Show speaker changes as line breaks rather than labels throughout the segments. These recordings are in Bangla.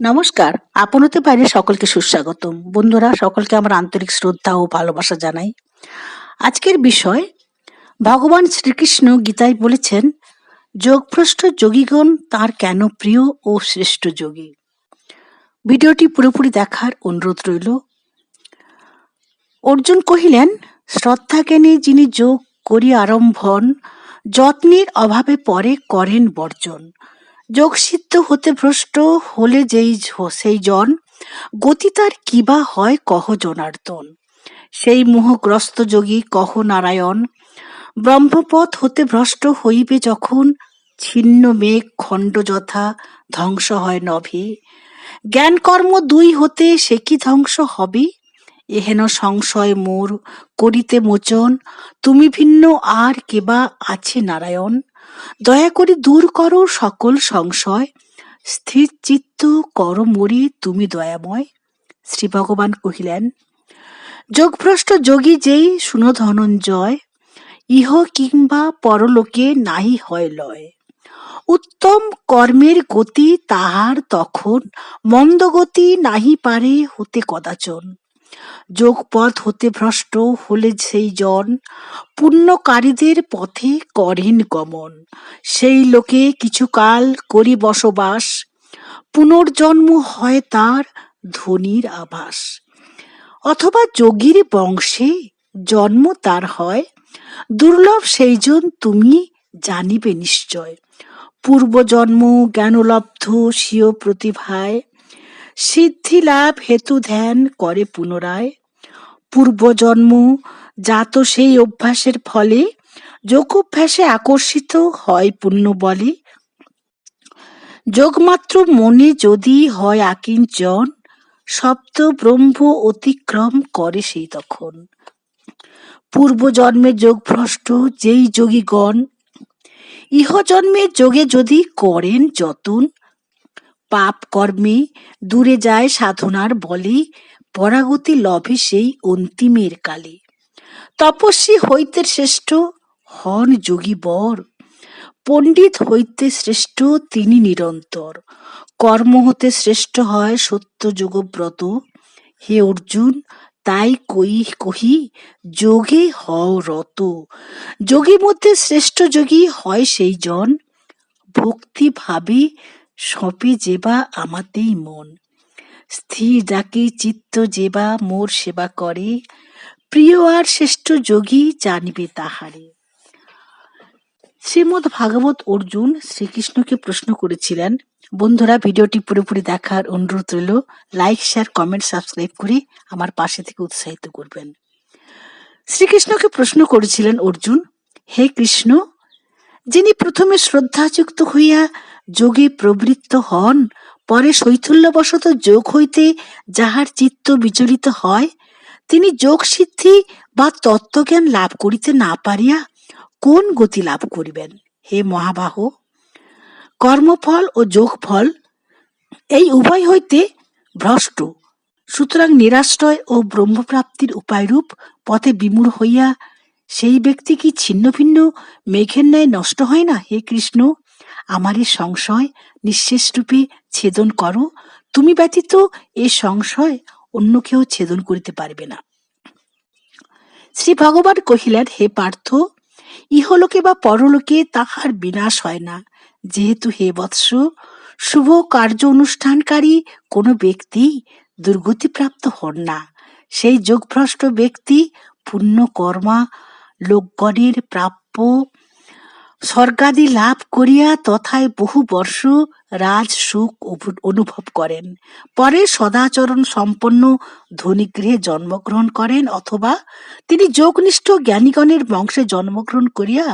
নমস্কার, আপন হতে পারে সকলকে সুস্বাগতম। বন্ধুরা, সকলকে আমার আন্তরিক শ্রদ্ধা ও ভালোবাসা জানাই। আজকের বিষয়, ভগবান শ্রীকৃষ্ণ গীতায় বলেছেন, যোগভ্রষ্ট যোগীগণ তার কেন প্রিয় ও শ্রেষ্ঠ যোগী? ভিডিওটি পুরোপুরি দেখার অনুরোধ রইল। অর্জুন কহিলেন শ্রদ্ধা জ্ঞানে যিনি যোগ করি আরম্ভন যত্নের অভাবে পরে করেন বর্জন। যোগসিদ্ধ হতে ভ্রষ্ট হলে যেই সেই জন, গতি তার কিবা হয় কহ জনার্দন সেই মোহগ্রস্ত যোগী কহ নারায়ণ, ব্রহ্মপথ হতে ভ্রষ্ট হইবে যখন ছিন্ন মেঘ খণ্ড যথা ধ্বংস হয় নভে। জ্ঞান কর্ম দুই হতে সে কি ধ্বংস হবে? এহেন সংশয় মোর করিতে মোচন, তুমি ভিন্ন আর কেবা আছে নারায়ণ। দয়া করে দূর করো সকল সংশয়। স্থির চিত্ত কর মরি, তুমি দয়াময়। শ্রী ভগবান কহিলেন, যোগভ্রষ্ট যোগী যেই শুনো ধনঞ্জয় ইহ কিংবা পরলোকে নাহি হয় লয়। উত্তম কর্মের গতি তাহার তখন মন্দ গতি নাহি পারে হতে কদাচন। যোগপথ হতে ভ্রষ্ট হলে সেই জন। পুণ্যকারীদের পথে করেন গমন। সেই লোকে কিছুকাল করি বসবাস। পুনর্জন্ম হয় তার ধনির আভাস। অথবা যোগীর বংশে জন্ম তার হয়। দুর্লভ সেইজন তুমি জানিবে নিশ্চয়। পূর্বজন্ম জ্ঞানলব্ধ স্বীয় প্রতিভায় সিদ্ধি লাভ হেতু ধ্যান করে পুনরায়। পূর্বজন্ম জাত সেই অভ্যাসের ফলে যোগাভ্যাসে আকর্ষিত হয় পুণ্য বলে। যোগমাত্র মনে যদি হয় আকিঞ্চন, সপ্ত ব্রহ্ম অতিক্রম করে সেই তখন। পূর্বজন্মে যোগভ্রষ্ট যেই যোগীগণ ইহজন্মে যোগে যদি করেন যতন পাপ কর্মে দূরে যায় সাধনার বলে, পরাগতি লভে সেই অন্তিমের কালে। তপস্বী হইতে শ্রেষ্ঠ হন যোগী বর, পণ্ডিত হইতে শ্রেষ্ঠ তিনি নিরন্তর। কর্ম হতে শ্রেষ্ঠ হয় সত্য যোগব্রত। হে অর্জুন, তাই কই কহি, যোগে হও রত। যোগী মধ্যে শ্রেষ্ঠ যোগী হয় সেই জন ভক্তি ভাবে সপে যেবা আমাতেই মন। স্থির ডাকে চিত্ত যেবা মোর সেবা করে, প্রিয় আর শ্রেষ্ঠ যোগী জানিবে তাহারে। শ্রীমদ ভাগবত অর্জুন শ্রীকৃষ্ণকে প্রশ্ন করেছিলেন, বন্ধুরা, ভিডিওটি পুরোপুরি দেখার অনুরোধ রইল, লাইক, শেয়ার, কমেন্ট, সাবস্ক্রাইব করে আমার পাশে থেকে উৎসাহিত করবেন। শ্রীকৃষ্ণকে প্রশ্ন করেছিলেন অর্জুন, হে কৃষ্ণ, যিনি প্রথমে শ্রদ্ধাযুক্ত হইয়া যোগে প্রবৃত্ত হন, পরে শৈথল্যবশত যোগ হইতে যাহার চিত্ত বিচলিত হয়, তিনি যোগ সিদ্ধি বা তত্ত্বজ্ঞান লাভ করিতে না পারিয়া কোন গতি লাভ করিবেন? হে মহাবাহ! কর্মফল ও যোগফল, এই উভয় হইতে ভ্রষ্ট। সুতরাং নিরাশ্রয় ও ব্রহ্মপ্রাপ্তির উপায়রূপ পথে বিমূঢ় হইয়া সেই ব্যক্তি কি ছিন্ন ভিন্ন মেঘের ন্যায় নষ্ট হয় না, হে কৃষ্ণ? আমার এই সংশয় নিঃশেষ রূপে ছেদন করো। তুমি ব্যতীত এ সংশয় অন্য কেউ ছেদন করিতে পারবে না। শ্রী ভগবান কহিলেন, হে পার্থ, ইহলোকে বা পরলোকে তাহার বিনাশ হয় না। যেহেতু হে বৎস, শুভ কার্য অনুষ্ঠানকারী কোনো ব্যক্তি দুর্গতিপ্রাপ্ত হন না। সেই যোগভ্রষ্ট ব্যক্তি পুণ্য কর্মা লোকগণের প্রাপ্য স্বর্গাদি লাভ করিয়া তথায় বহু বর্ষ রাজ সুখ অনুভব করেন। পরে সদাচরণ সম্পন্ন ধনীগৃহে জন্মগ্রহণ করেন অথবা তিনি যোগনিষ্ঠ জ্ঞানীগণের বংশে জন্মগ্রহণ করিয়া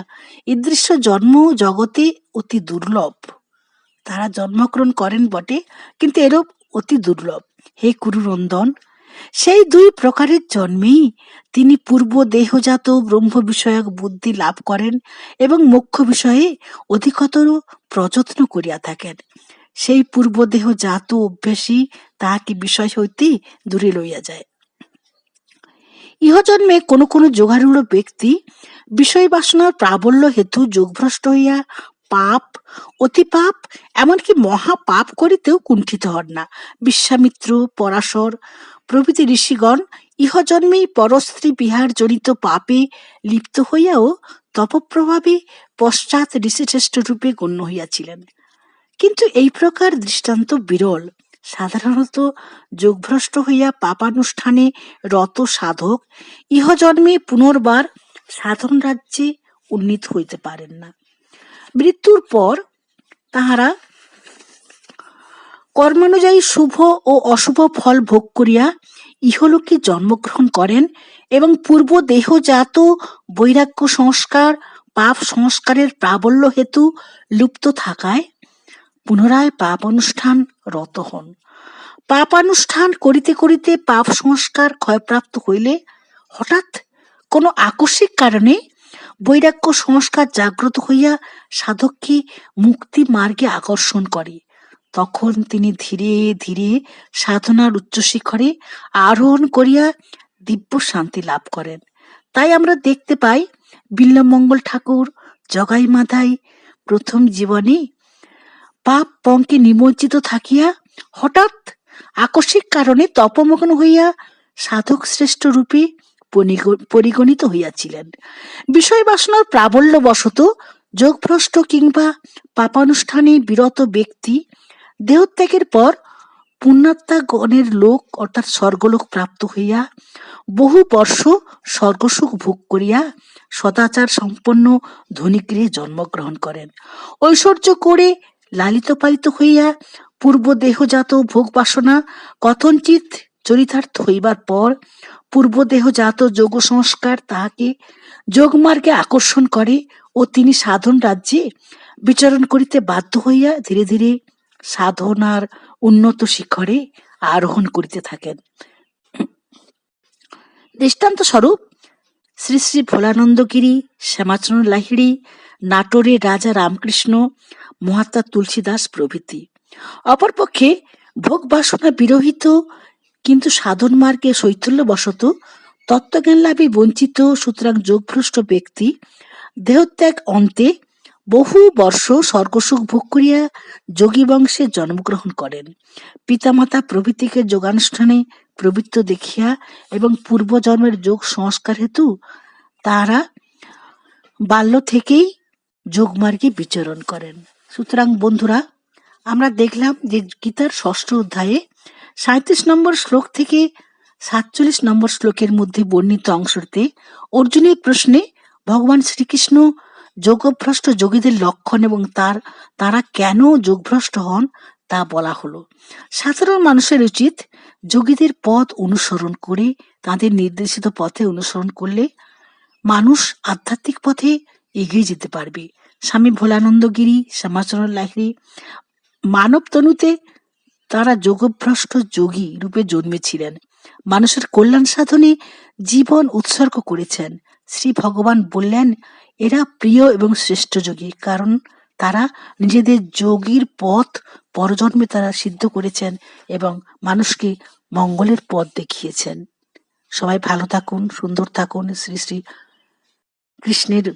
ইদৃশ্য জন্ম জগতে অতি দুর্লভ। তারা জন্মগ্রহণ করেন বটে, কিন্তু এরূপ অতি দুর্লভ। হে কুরুনন্দন সেই দুই প্রকারের জন্মেই তিনি পূর্ব দেহজাত ব্রহ্ম বিষয়ক বুদ্ধি লাভ করেন এবং মোক্ষ বিষয়ে অধিকতর প্রযত্ন করিয়া থাকেন। সেই পূর্ব দেহ জাত অভ্যাসী তাহাকে বিষয় হইতে দূরে লইয়া যায়। ইহজন্মে কোনো কোনো যোগারূঢ় ব্যক্তি বিষয় বাসনার প্রাবল্য হেতু যোগভ্রষ্ট হইয়া পাপ অতি পাপ এমনকি মহা পাপ করিতেও কুণ্ঠিত হন না। বিশ্বামিত্র, পরাশর প্রভৃতি ঋষিগণ, ইহজন্মেই পরস্ত্রী বিহার জনিত পাপে লিপ্ত হইয়াও তপপ্রভাবে পশ্চাৎ ঋষিশ্রেষ্ঠ রূপে গণ্য হইয়াছিলেন। কিন্তু এই প্রকার দৃষ্টান্ত বিরল। সাধারণত যোগভ্রষ্ট হইয়া পাপানুষ্ঠানে রত সাধক ইহজন্মে পুনর্বার সাধন রাজ্যে উন্নীত হইতে পারেন না। মৃত্যুর পর তাহারা কর্মানুযায়ী শুভ ও অশুভ ফল ভোগ করিয়া ইহলোকে জন্মগ্রহণ করেন এবং পূর্ব দেহজাত বৈরাগ্য সংস্কার, পাপ সংস্কারের প্রাবল্য হেতু লুপ্ত থাকায় পুনরায় পাপ অনুষ্ঠান রত হন। পাপানুষ্ঠান করিতে করিতে পাপ সংস্কার ক্ষয়প্রাপ্ত হইলে হঠাৎ কোনো আকস্মিক কারণে বৈরাগ্য সংস্কার জাগ্রত হইয়া সাধককে মুক্তি মার্গে আকর্ষণ করে। তখন তিনি ধীরে ধীরে সাধনার উচ্চ শিখরে আরোহণ করিয়া দিব্য শান্তি লাভ করেন। তাই আমরা দেখতে পাই বিল্লমঙ্গল ঠাকুর, জগাই মাধাই প্রথম জীবনে পাপ পঙ্কে নিমজ্জিত থাকিয়া হঠাৎ আকস্মিক কারণে তপমগ্ন হইয়া সাধক শ্রেষ্ঠ রূপে পরিগ- পরিগণিত হইয়াছিলেন। বিষয় বাসনার প্রাবল্য বশত যোগভ্রষ্ট কিংবা পাপানুষ্ঠানে বিরত ব্যক্তি দেহত্যাগের পর পুণ্যাত্মা গণের লোক, অর্থাৎ স্বর্গলোক প্রাপ্ত হইয়া বহু বর্ষ স্বর্গসুখ ভোগ করিয়া সদাচার সম্পন্ন ধনীগৃহে জন্মগ্রহণ করেন। ঐশ্বর্য করে লালিত পালিত হইয়া পূর্ব দেহজাত ভোগ বাসনা কথঞ্চিত চরিতার্থ হইবার পর পূর্ব দেহজাত যোগ সংস্কার তাহাকে যোগমার্গে আকর্ষণ করে ও তিনি সাধন রাজ্যে বিচরণ করিতে বাধ্য হইয়া ধীরে ধীরে সাধনার উন্নত শিখরে আরোহণ করিতে থাকেন। দৃষ্টান্ত স্বরূপ, শ্রী শ্রী ভোলানন্দগিরি, শ্যামাচরণ লাহিড়ী নাটোরের রাজা রামকৃষ্ণ, মহাত্মা তুলসীদাস প্রভৃতি। অপরপক্ষে ভোগ বাসনা বিরহিত কিন্তু সাধন মার্গে শৈথল্যবশত তত্ত্বজ্ঞান লাভে বঞ্চিত সুতরাং যোগভ্রষ্ট ব্যক্তি দেহত্যাগ অন্তে বহু বর্ষ স্বর্গসুখ ভোগ করিয়া যোগী বংশে জন্মগ্রহণ করেন। পিতামাতা প্রভৃতিকে যোগানুষ্ঠানে প্রবৃত্ত দেখিয়া এবং পূর্বজন্মের যোগ সংস্কার হেতু তারা বাল্য থেকেই যোগমার্গে বিচরণ করেন। সুতরাং বন্ধুরা, আমরা দেখলাম যে গীতার ষষ্ঠ অধ্যায়ে সাঁত্রিশ নম্বর শ্লোক থেকে সাতচল্লিশ নম্বর শ্লোকের মধ্যে বর্ণিত অংশটিতে অর্জুনের প্রশ্নে ভগবান শ্রীকৃষ্ণ যোগভ্রষ্ট যোগীদের লক্ষণ এবং তার, তারা কেন যোগভ্রষ্ট হন তা বলা হলো। সাধারণ মানুষের উচিত যোগীদের পথ অনুসরণ করে, তাদের নির্দেশিত পথে অনুসরণ করলে মানুষ আধ্যাত্মিক পথে এগিয়ে যেতে পারবে। স্বামী ভোলানন্দগিরি শ্যামাচরণ লাহিড়ী মানব তনুতে তারা যোগভ্রষ্ট যোগী রূপে জন্মেছিলেন। মানুষের কল্যাণ সাধনে জীবন উৎসর্গ করেছেন। শ্রী ভগবান বললেন এরা প্রিয় এবং শ্রেষ্ঠ যোগী, কারণ তারা নিজেদের যোগীর পথ পরজন্মে তারা সিদ্ধ করেছেন এবং মানুষকে মঙ্গলের পথ দেখিয়েছেন। সবাই ভালো থাকুন, সুন্দর থাকুন। শ্রী শ্রী কৃষ্ণের